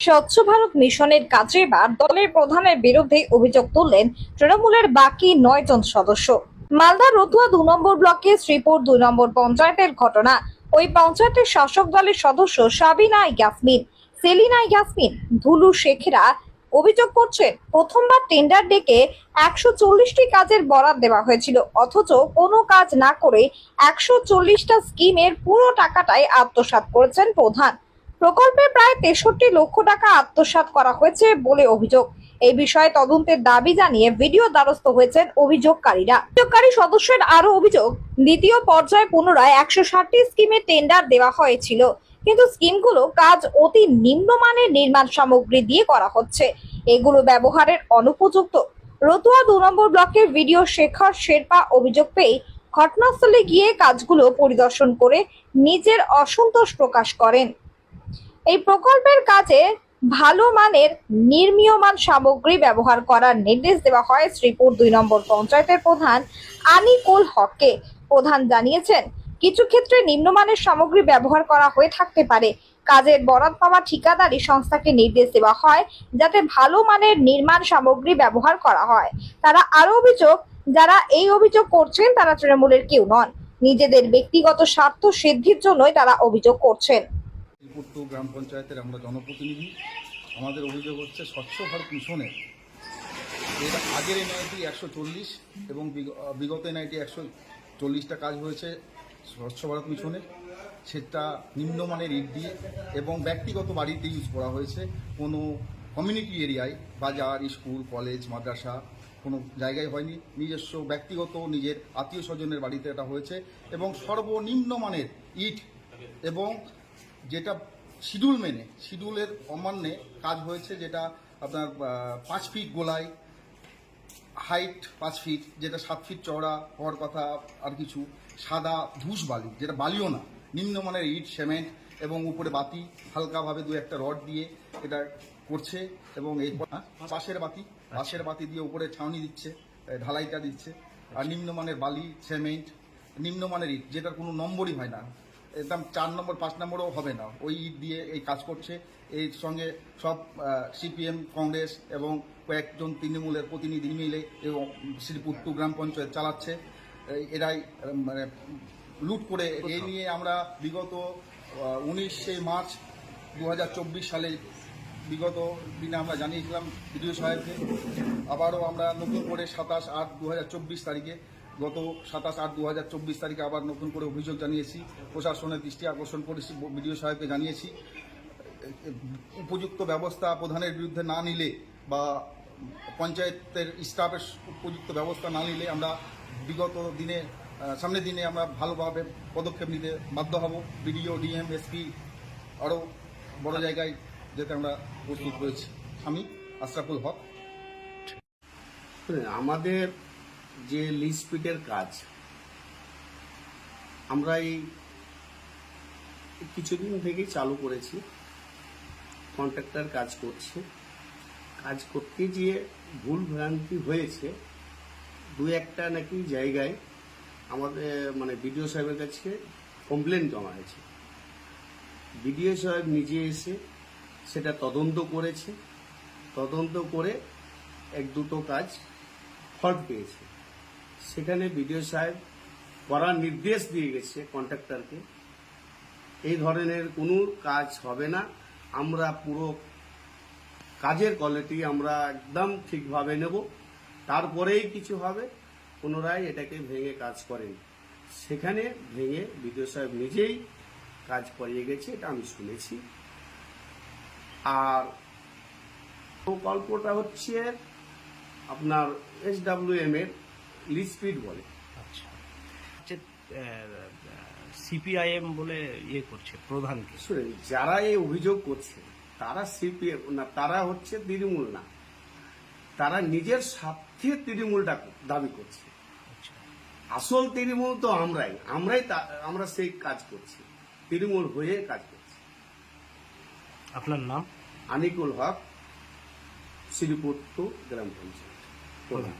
স্বচ্ছ ভারত মিশনের কাজে এবার দলের প্রধানের বিরুদ্ধে অভিযোগ তুললেন তৃণমূলের বাকি নয় জন সদস্য। মালদা রতুয়া দু নম্বর ব্লকে শ্রীপুর দুই নম্বর পঞ্চায়েতের ঘটনা। ওই পঞ্চায়েতের শাসক দলের সদস্য সাবিনা ইয়াসমিন, সেলিনা ইয়াসমিন, ধুলু শেখরা অভিযোগ করছেন, প্রথমবার টেন্ডার ডেকে একশো চল্লিশটি কাজের বরাদ দেওয়া হয়েছিল, অথচ কোনো কাজ না করে একশো চল্লিশটা স্কিমের পুরো টাকাটাই আত্মসাৎ করেছেন প্রধান। প্রকল্পে প্রায় তেষট্টি লক্ষ টাকা আত্মসাৎ করা হয়েছে বলে অভিযোগ। এই বিষয়ে তদন্তের দাবি জানিয়ে ভিডিও দ্বারস্থ হয়েছেন অভিযোগকারীরা। অভিযোগকারী সদস্যের আরও অভিযোগ, দ্বিতীয় পর্যায়ে পুনরায় একশো ষাটটি স্কিমে টেন্ডার দেওয়া হয়েছিল। কিন্তু স্কিমগুলো কাজ অতি নিম্নমানের নির্মাণ সামগ্রী দিয়ে করা হচ্ছে। এগুলো ব্যবহারের অনুপযুক্ত। রতুয়া দু নম্বর ব্লকের ভিডিও শেখর শেরপা অভিযোগ পেয়ে ঘটনাস্থলে গিয়ে কাজগুলো পরিদর্শন করে নিজের অসন্তোষ প্রকাশ করেন। এই প্রকল্পের কাজে ভালো মানের নির্মীয়মান সামগ্রী ব্যবহার করার নির্দেশ দেওয়া হয় শ্রীপুর দুই নম্বর পঞ্চায়েতের প্রধান আনিকুল হককে। প্রধান জানিয়েছেন, কিছু ক্ষেত্রে নিম্নমানের সামগ্রী ব্যবহার করা হয়ে থাকতে পারে। কাজের বরাদ পাওয়া ঠিকাদারি সংস্থাকে নির্দেশ দেওয়া হয় যাতে ভালো মানের নির্মাণ সামগ্রী ব্যবহার করা হয়। তারা আরও অভিযোগ, যারা এই অভিযোগ করছেন তারা তৃণমূলের কেউ নন। নিজেদের ব্যক্তিগত স্বার্থ সিদ্ধির জন্যই তারা অভিযোগ করছেন। শ্রীপুর গ্রাম পঞ্চায়েতের আমরা জনপ্রতিনিধি। আমাদের অভিযোগ হচ্ছে স্বচ্ছ ভারত মিশনের এর আগের এনআইটি একশো চল্লিশ এবং বিগ- বিগত এনআইটি একশো চল্লিশটা কাজ হয়েছে স্বচ্ছ ভারত মিশনের সেটা নিম্নমানের ইট দিয়ে এবং ব্যক্তিগত বাড়িতে ইউজ করা হয়েছে। কোনো কমিউনিটি এরিয়ায় বাজার স্কুল, কলেজ, মাদ্রাসা কোনো জায়গায় হয়নি। নিজস্ব ব্যক্তিগত নিজের আত্মীয় স্বজনের বাড়িতে এটা হয়েছে এবং সর্বনিম্ন মানের ইট এবং যেটা শিডিউল মেনে, শিডিউলের অমান্যে কাজ হয়েছে যেটা আপনার পাঁচ ফিট গোলায় হাইট পাঁচ ফিট, যেটা সাত ফিট চওড়া হওয়ার কথা আর কিছু, সাদা ধূস বালি, যেটা বালিও না, নিম্নমানের ইট, সিমেন্ট এবং উপরে বাতি, হালকাভাবে দু একটা রড দিয়ে এটা করছে এবং এই পাশের বাতি পাশের বাতি দিয়ে উপরে ছাউনি দিচ্ছে ঢালাইটা দিচ্ছে। আর নিম্নমানের বালি, সিমেন্ট, নিম্নমানের ইট, যেটার কোনো নম্বরই হয় না। একদম চার নম্বর পাঁচ নম্বরও হবে না। ওই দিয়ে এই কাজ করছে। এর সঙ্গে সব সিপিএম কংগ্রেস এবং কয়েকজন তৃণমূলের প্রতিনিধি মিলে এবং শ্রীপুর টু গ্রাম পঞ্চায়েত চালাচ্ছে। এরাই মানে লুট করে এই নিয়ে আমরা বিগত উনিশে মার্চ দু হাজার চব্বিশ সালে বিগত দিনে আমরা জানিয়েছিলাম বিডিও সাহেবকে। আবারও আমরা নতুন করে সাতাশ আট দু তারিখে গত সাতাশ আট দু হাজার চব্বিশ তারিখে আবার নতুন করে অভিযোগ জানিয়েছি। প্রশাসনের দৃষ্টি আকর্ষণ করেছি, বিডিও সাহেবকে জানিয়েছি। উপযুক্ত ব্যবস্থা প্রধানের বিরুদ্ধে না নিলে বা পঞ্চায়েতের স্টাফের উপযুক্ত ব্যবস্থা না নিলে আমরা বিগত দিনে সামনের দিনে আমরা ভালোভাবে পদক্ষেপ নিতে বাধ্য হব। বিডিও, ডিএম, এসপি আরও বড় জায়গায় যেতে আমরা প্রস্তুত রয়েছি। আমি আশরাফুল হক। আমাদের যে লিস্পিটের কাজ, আমরা এই কিছুদিন থেকেই চালু করেছি কন্ট্রাক্টর কাজ করছে। কাজ করতে গিয়ে ভুল ভ্রান্তি হয়েছে। দু একটা নাকি জায়গায় আমাদের মানে বিডিও সাহেবের কাছে কমপ্লেন জমা হয়েছে। বিডিও সাহেব নিজে এসে সেটা তদন্ত করেছে। তদন্ত করে এক দুটো কাজ ফল্ট পেয়েছে। সেখানে বিডিও সাহেব করার নির্দেশ দিয়ে গেছে কন্ট্রাক্টরকে। এই ধরনের কোনো কাজ হবে না। আমরা পুরো কাজের কোয়ালিটি আমরা একদম ঠিকভাবে নেব। তারপরেই কিছু হবে। পুনরায় এটাকে ভেঙে কাজ করেন। সেখানে ভেঙে বিডিও সাহেব নিজেই কাজ করিয়ে গেছে, এটা আমি শুনেছি। আর প্রকল্পটা হচ্ছে আপনার এস ডাব্লিউ এম এর লিস্পিড বলে। আচ্ছা। হচ্ছে সিপিআইএম বলে ইয়ে করছে প্রধানকে। যারা এই অভিযোগ করছে তারা সিপিএম না তারা হচ্ছে তৃণমূল না। তারা নিজের স্বার্থে তৃণমূলটা দাবি করছে। আচ্ছা। আসল তৃণমূল তো আমরাই আমরাই আমরা সেই কাজ করছি। তৃণমূল হয়ে কাজ করছি। আপনার নাম? আনিকুল হক শ্রীপুর গ্রাম পঞ্চায়েত। প্রধান।